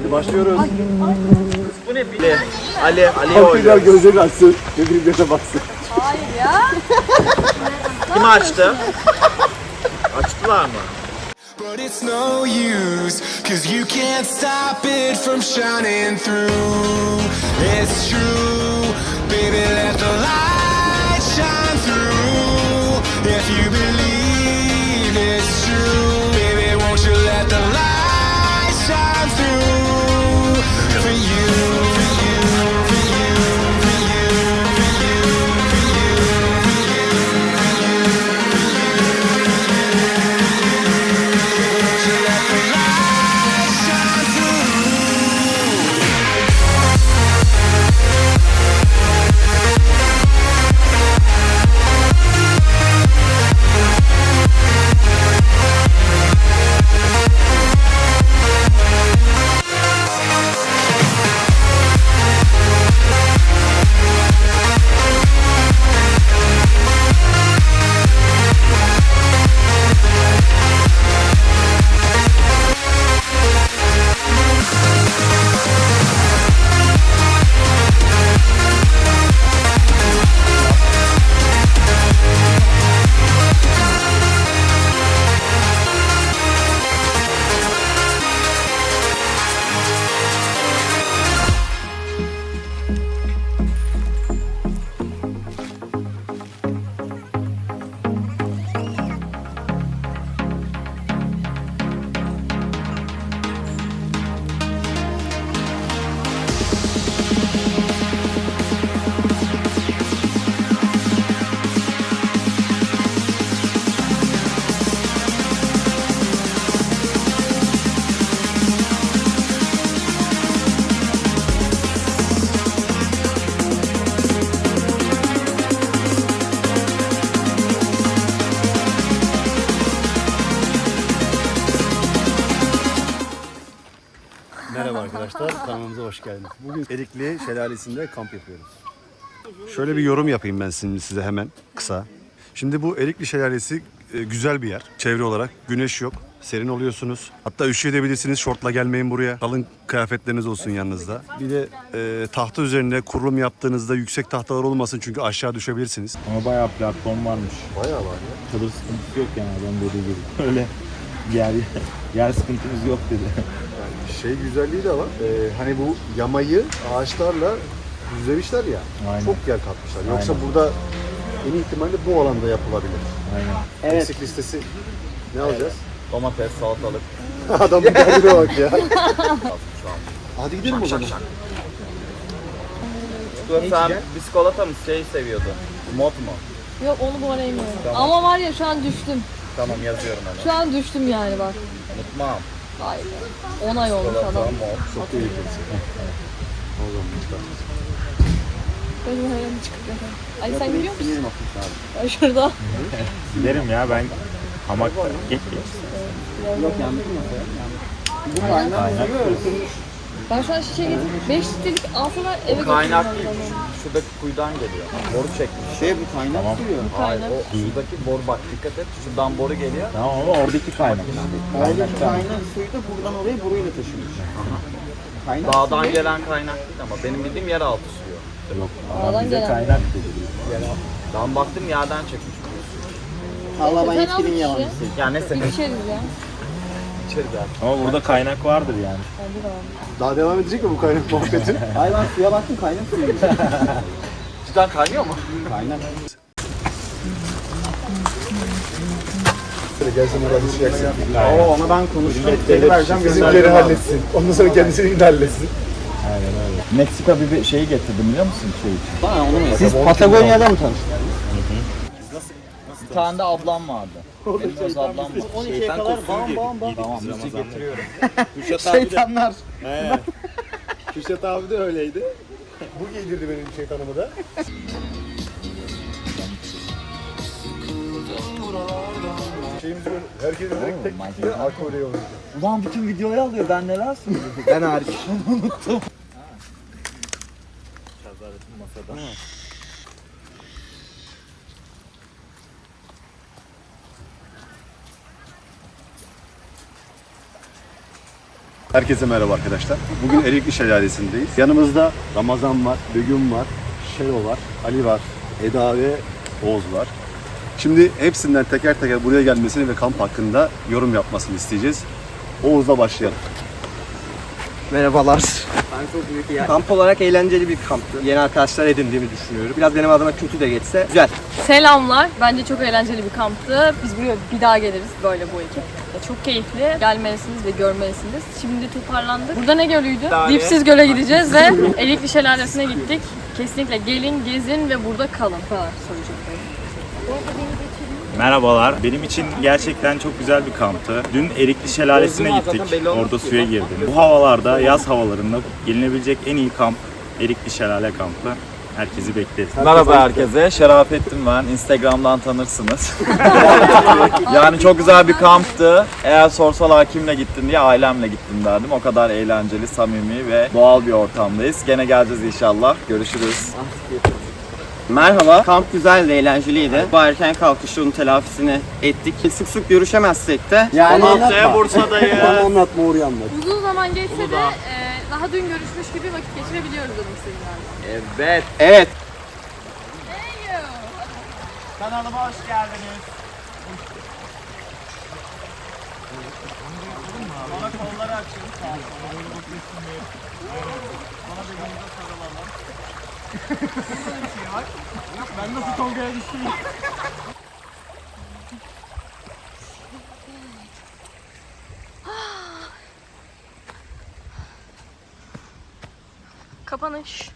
Hadi başlıyoruz. Bu ne bile? Ali, Ali Halklar oynuyor. gözlerini açsın. Birbirine baksın. Hayır ya. Kim açtı? Açtılar mı? But it's no use, cause you can't stop it from shining through. It's true, baby, let the light shine through. If you believe Arkadaşlar, kanalımıza hoş geldiniz. Bugün Erikli Şelalesi'nde kamp yapıyoruz. Şöyle bir yorum yapayım ben şimdi size hemen kısa. Şimdi bu Erikli Şelalesi e, güzel bir yer. Çevre olarak güneş yok. Serin oluyorsunuz. Hatta üşüyebilirsiniz. Şortla gelmeyin buraya. Kalın kıyafetleriniz olsun yanınızda. Bir de e, tahta üzerinde kurulum yaptığınızda yüksek tahtalar olmasın çünkü aşağı düşebilirsiniz. Ama bayağı platform varmış. Bayağı var ya. Çadır sıkıntısı yok yani adam dediği gibi. Öyle yer, yer sıkıntımız yok dedi. Şey güzelliği de var. E, hani bu yamayı ağaçlarla düzlemişler ya. Aynen. Çok yer katmışlar. Yoksa Aynen. burada en ihtimalle bu alanda yapılabilir. Aynen. Eksik listesi ne alacağız? Domates, salatalık. Adam bir derdine bak ya. Hadi gidelim o zaman. Dur sen biskolata mı şey seviyordun? Mod mu? Yok onu bu ara yemiyorum. Ama var ya şu an düştüm. Tamam yazıyorum hemen. Şu an düştüm yani bak. Unutmam. Hayır. 10 ay olmuş adam. mod. Çok tehlikelisin. O zaman Gözüm hayran çıkıp yapar. Ay sen gidiyor musun? Ay şurada. Giderim ya ben hamakta geç geç. Ben şu an şişe getirdim. 5 litrelik alsana eve Kaynak götürürüm değil. onu. şu- Şuradaki kuyudan geliyor. Boru çekmiş. Şey bu kaynak Hayır, suyu. hayır Kaynak. o şuradaki boru bak dikkat et. Şuradan boru geliyor. Tamam ama oradaki kaynak. Oradaki Kaynak kaynak suyu da buradan oraya buruyla taşınmış. Kaynak Dağdan suyu gelen kaynak değil ama benim bildiğim yeraltı suyu. Yok. Dağdan bize gelen. kaynak dedi. Ben baktım yerden çekmiş. Allah ben Sen yetkinin almış yalancısı. Ya neyse Bir içeriz ya. İçeri gel. Ama burada kaynak vardır yani. Daha devam edecek mi bu kaynak muhabbeti? Hayır ben suya baktım kaynak suyu. Cidden kaynıyor mu? kaynak. Gelsin buradan düşeceksin. Oo ona ben konuştum. Geri vereceğim bizimkileri halletsin. Ondan sonra kendisini de halletsin. Aynen öyle. Meksika bir şey getirdim biliyor musun şey için? Bana onu mu? Siz Patagonya'da mı tanıştınız? Bir tane de ablam vardı. Benim öz ablam var. 12'ye kadar bam bam bam. Tamam şey getiriyorum. Şeytanlar. Kürşat abi de öyleydi. Bu giydirdi benim şeytanımı da. Şeyimiz böyle, herkes direkt tek tek yiyor. Ulan bütün videoyu alıyor ben neler söylüyorum. ben hariç. Herkese merhaba arkadaşlar. Bugün Erikli Şelalesi'ndeyiz. Yanımızda Ramazan var, Begüm var, Şero var, Ali var, Eda ve Oğuz var. Şimdi hepsinden teker teker buraya gelmesini ve kamp hakkında yorum yapmasını isteyeceğiz. Oğuz'la başlayalım. Merhabalar. Kamp olarak eğlenceli bir kamptı. Yeni arkadaşlar edindiğimi düşünüyorum. Biraz benim adıma kötü de geçse güzel. Selamlar. Bence çok eğlenceli bir kamptı. Biz buraya bir daha geliriz böyle bu ekip. Çok keyifli. Gelmelisiniz ve görmelisiniz. Şimdi toparlandık. Burada ne gölüydü? Dipsiz Göl'e gideceğiz ve Erikli Şelalesi'ne gittik. Kesinlikle gelin, gezin ve burada kalın. Bu kadar söyleyeceklerim. Merhabalar. Benim için gerçekten çok güzel bir kamptı. Dün Erikli Şelalesi'ne gittik. Orada suya girdim. Bu havalarda, yaz havalarında gelinebilecek en iyi kamp Erikli Şelale kampı. Herkesi bekleriz. Merhaba herkese. Şerafettin ben. Instagram'dan tanırsınız. yani çok güzel bir kamptı. Eğer sorsalar kimle gittin diye ailemle gittim derdim. O kadar eğlenceli, samimi ve doğal bir ortamdayız. Gene geleceğiz inşallah. Görüşürüz. Merhaba. Kamp güzeldi, eğlenceliydi. Bu erken kalkışın telafisini ettik. Sık sık görüşemezsek de. Yani Haftaya Bursa'dayız. Bana anlatma oraya anlat. Uzun zaman geçse de e, daha dün görüşmüş gibi vakit geçirebiliyoruz istediğim galiba. Evet. evet. Kanalıma hoş geldiniz. Bana kolları açın. Bana birbirimize sarılalım. Ben nasıl Tolga'ya düştüm? Kapanış.